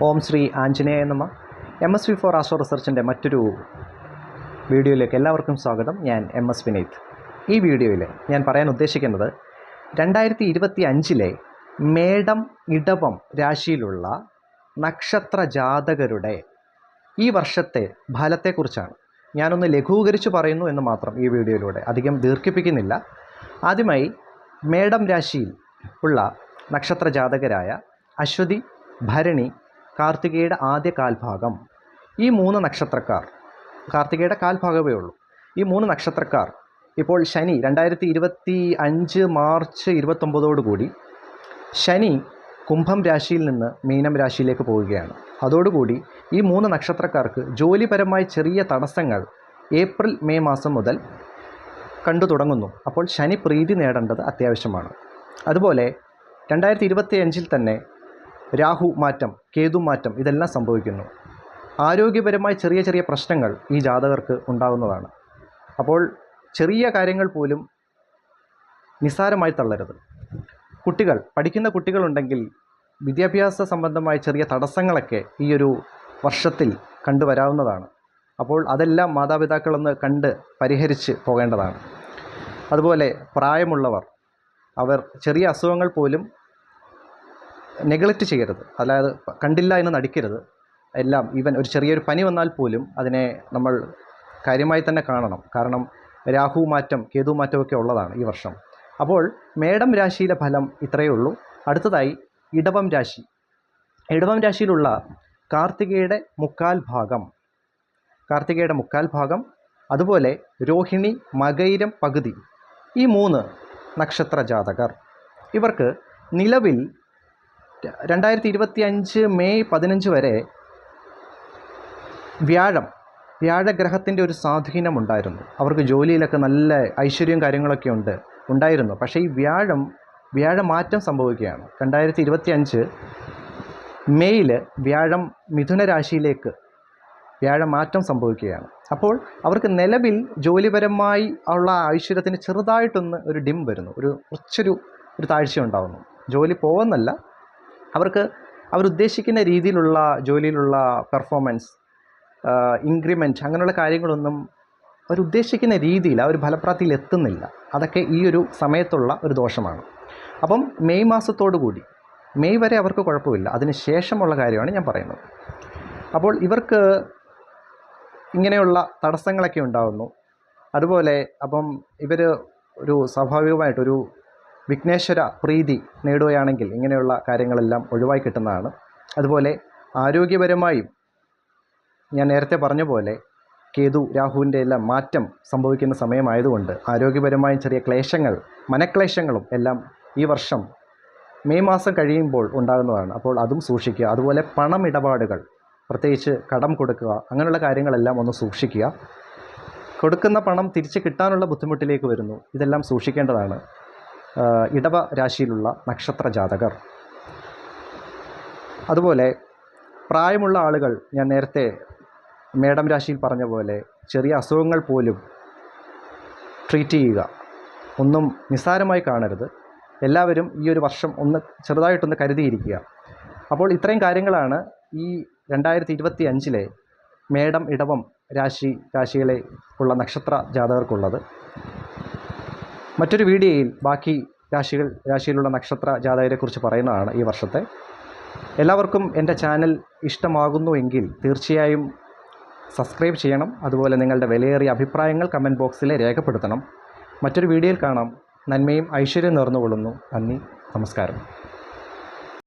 ഓം ശ്രീ ആഞ്ജനേയ നമ. M S V for astro റിസർച്ചിന്റെ മറ്റൊരു വീഡിയോയിലേക്ക് എല്ലാവർക്കും സ്വാഗതം. ഞാൻ എം എസ് വിനീത്. ഈ വീഡിയോയിൽ ഞാൻ പറയാൻ ഉദ്ദേശിക്കുന്നത് രണ്ടായിരത്തി ഇരുപത്തി അഞ്ചിലെ മേടം ഇടവം രാശിയിലുള്ള നക്ഷത്ര ജാതകരുടെ ഈ വർഷത്തെ ഫലത്തെക്കുറിച്ചാണ്. ഞാനൊന്ന് ലഘൂകരിച്ച് പറയുന്നു എന്ന് മാത്രം ഈ വീഡിയോയിലൂടെ അധികം ദീർഘിപ്പിക്കുന്നില്ല. ആദ്യമായി മേടം രാശിയിൽ ഉള്ള നക്ഷത്ര ജാതകരായ അശ്വതി ഭരണി കാർത്തികയുടെ ആദ്യ കാൽഭാഗം. ഈ മൂന്ന് നക്ഷത്രക്കാർ കാർത്തികയുടെ കാൽഭാഗമേ ഉള്ളൂ. ഈ മൂന്ന് നക്ഷത്രക്കാർ ഇപ്പോൾ ശനി രണ്ടായിരത്തി ഇരുപത്തി അഞ്ച് മാർച്ച് ഇരുപത്തൊമ്പതോടുകൂടി ശനി കുംഭം രാശിയിൽ നിന്ന് മീനം രാശിയിലേക്ക് പോവുകയാണ്. അതോടുകൂടി ഈ മൂന്ന് നക്ഷത്രക്കാർക്ക് ജോലിപരമായി ചെറിയ തടസ്സങ്ങൾ ഏപ്രിൽ മെയ് മാസം മുതൽ കണ്ടു തുടങ്ങുന്നു. അപ്പോൾ ശനി പ്രീതി നേടേണ്ടത് അത്യാവശ്യമാണ്. അതുപോലെ രണ്ടായിരത്തി ഇരുപത്തി അഞ്ചിൽ തന്നെ രാഹു മാറ്റം കേതു മാറ്റം ഇതെല്ലാം സംഭവിക്കുന്നു. ആരോഗ്യപരമായ ചെറിയ ചെറിയ പ്രശ്നങ്ങൾ ഈ ജാതകർക്ക് ഉണ്ടാകുന്നതാണ് അപ്പോൾ ചെറിയ കാര്യങ്ങൾ പോലും നിസ്സാരമായി തള്ളരുത്. കുട്ടികൾ പഠിക്കുന്ന കുട്ടികളുണ്ടെങ്കിൽ വിദ്യാഭ്യാസ സംബന്ധമായ ചെറിയ തടസ്സങ്ങളൊക്കെ ഈ ഒരു വർഷത്തിൽ കണ്ടുവരാവുന്നതാണ്. അപ്പോൾ അതെല്ലാം മാതാപിതാക്കളൊന്ന് കണ്ട് പരിഹരിച്ച് പോകേണ്ടതാണ്. അതുപോലെ പ്രായമുള്ളവർ അവർ ചെറിയ അസുഖങ്ങൾ പോലും നെഗ്ലക്റ്റ് ചെയ്യരുത്. അതായത് കണ്ടില്ല എന്ന് നടിക്കരുത്. എല്ലാം ഈവൻ ഒരു ചെറിയൊരു പനി വന്നാൽ പോലും അതിനെ നമ്മൾ കാര്യമായി തന്നെ കാണണം. കാരണം രാഹു മാറ്റം കേതു മാറ്റമൊക്കെ ഉള്ളതാണ് ഈ വർഷം. അപ്പോൾ മേടം രാശിയിലെ ഫലം ഇത്രയേ ഉള്ളൂ. അടുത്തതായി ഇടവം രാശി. ഇടവം രാശിയിലുള്ള കാർത്തികയുടെ മുക്കാൽ ഭാഗം. കാർത്തികയുടെ മുക്കാൽ ഭാഗം അതുപോലെ രോഹിണി മകൈരം പകുതി. ഈ മൂന്ന് നക്ഷത്ര ജാതകർ. ഇവർക്ക് നിലവിൽ രണ്ടായിരത്തി ഇരുപത്തി അഞ്ച് മെയ് പതിനഞ്ച് വരെ വ്യാഴം വ്യാഴഗ്രഹത്തിന്റെ ഒരു സ്വാധീനം ഉണ്ടായിരുന്നു. അവർക്ക് ജോലിയിലൊക്കെ നല്ല ഐശ്വര്യവും കാര്യങ്ങളൊക്കെ ഉണ്ട് ഉണ്ടായിരുന്നു. പക്ഷേ ഈ വ്യാഴം വ്യാഴമാറ്റം സംഭവിക്കുകയാണ്. രണ്ടായിരത്തി ഇരുപത്തി അഞ്ച് മെയ്യിൽ വ്യാഴം മിഥുന രാശിയിലേക്ക് വ്യാഴമാറ്റം സംഭവിക്കുകയാണ്. അപ്പോൾ അവർക്ക് നിലവിൽ ജോലിപരമായി ഉള്ള ഐശ്വര്യത്തിന് ചെറുതായിട്ടൊന്ന് ഒരു ഡിം വരുന്നു. ഒരു കുറച്ചൊരു ഒരു താഴ്ച ഉണ്ടാകുന്നു ജോലി പോകുന്നല്ല അവർക്ക് അവരുദ്ദേശിക്കുന്ന രീതിയിലുള്ള ജോലിയിലുള്ള പെർഫോമൻസ് ഇൻക്രിമെന്റ് അങ്ങനെയുള്ള കാര്യങ്ങളൊന്നും അവരുദ്ദേശിക്കുന്ന രീതിയിൽ ആ ഒരു ഫലപ്രാപ്തിയിൽ എത്തുന്നില്ല. അതൊക്കെ ഈ ഒരു സമയത്തുള്ള ഒരു ദോഷമാണ്. അപ്പം മെയ് മാസത്തോടു കൂടി മെയ് വരെ അവർക്ക് കുഴപ്പമില്ല. അതിന് ശേഷമുള്ള കാര്യമാണ് ഞാൻ പറയുന്നത്. അപ്പോൾ ഇവർക്ക് ഇങ്ങനെയുള്ള തടസ്സങ്ങളൊക്കെ ഉണ്ടാകുന്നു അതുപോലെ അപ്പം ഇവർ ഒരു സ്വാഭാവികമായിട്ടൊരു വിഘ്നേശ്വര പ്രീതി നേടുകയാണെങ്കിൽ ഇങ്ങനെയുള്ള കാര്യങ്ങളെല്ലാം ഒഴിവായി കിട്ടുന്നതാണ്. അതുപോലെ ആരോഗ്യപരമായും ഞാൻ നേരത്തെ പറഞ്ഞ പോലെ കേതു രാഹുവിന്റെ എല്ലാം മാറ്റം സംഭവിക്കുന്ന സമയമായതുകൊണ്ട് ആരോഗ്യപരമായും ചെറിയ ക്ലേശങ്ങൾ മനക്ലേശങ്ങളും എല്ലാം ഈ വർഷം മെയ് മാസം കഴിയുമ്പോൾ ഉണ്ടാകുന്നതാണ്. അപ്പോൾ അതും സൂക്ഷിക്കുക. അതുപോലെ പണമിടപാടുകൾ പ്രത്യേകിച്ച് കടം കൊടുക്കുക അങ്ങനെയുള്ള കാര്യങ്ങളെല്ലാം ഒന്ന് സൂക്ഷിക്കുക. കൊടുക്കുന്ന പണം തിരിച്ച് കിട്ടാനുള്ള ബുദ്ധിമുട്ടിലേക്ക് വരുന്നു. ഇതെല്ലാം സൂക്ഷിക്കേണ്ടതാണ്. ഇടവ രാശിയിലുള്ള നക്ഷത്ര ജാതകർ. അതുപോലെ പ്രായമുള്ള ആളുകൾ ഞാൻ നേരത്തെ മേഡം രാശിയിൽ പറഞ്ഞ പോലെ ചെറിയ അസുഖങ്ങൾ പോലും ട്രീറ്റ് ചെയ്യുക. ഒന്നും നിസ്സാരമായി കാണരുത്. എല്ലാവരും ഈ ഒരു വർഷം ഒന്ന് ചെറുതായിട്ടൊന്ന് കരുതിയിരിക്കുക. അപ്പോൾ ഇത്രയും കാര്യങ്ങളാണ് ഈ രണ്ടായിരത്തി ഇരുപത്തി അഞ്ചിലെ മേടം ഇടവം രാശി രാശികളെ ഉള്ള നക്ഷത്ര ജാതകർക്കുള്ളത്. മറ്റൊരു വീഡിയോയിൽ ബാക്കി രാശികൾ രാശിയിലുള്ള നക്ഷത്ര ജാതകരെക്കുറിച്ച് പറയുന്നതാണ് ഈ വർഷത്തെ. എല്ലാവർക്കും എന്റെ ചാനൽ ഇഷ്ടമാകുന്നുവെങ്കിൽ തീർച്ചയായും സബ്സ്ക്രൈബ് ചെയ്യണം. അതുപോലെ നിങ്ങളുടെ വിലയേറിയ അഭിപ്രായങ്ങൾ കമന്റ് ബോക്സിൽ രേഖപ്പെടുത്തണം. മറ്റൊരു വീഡിയോയിൽ കാണാം. നന്മയും ഐശ്വര്യം നിറന്നുകൊള്ളുന്നു നന്ദി. നമസ്കാരം.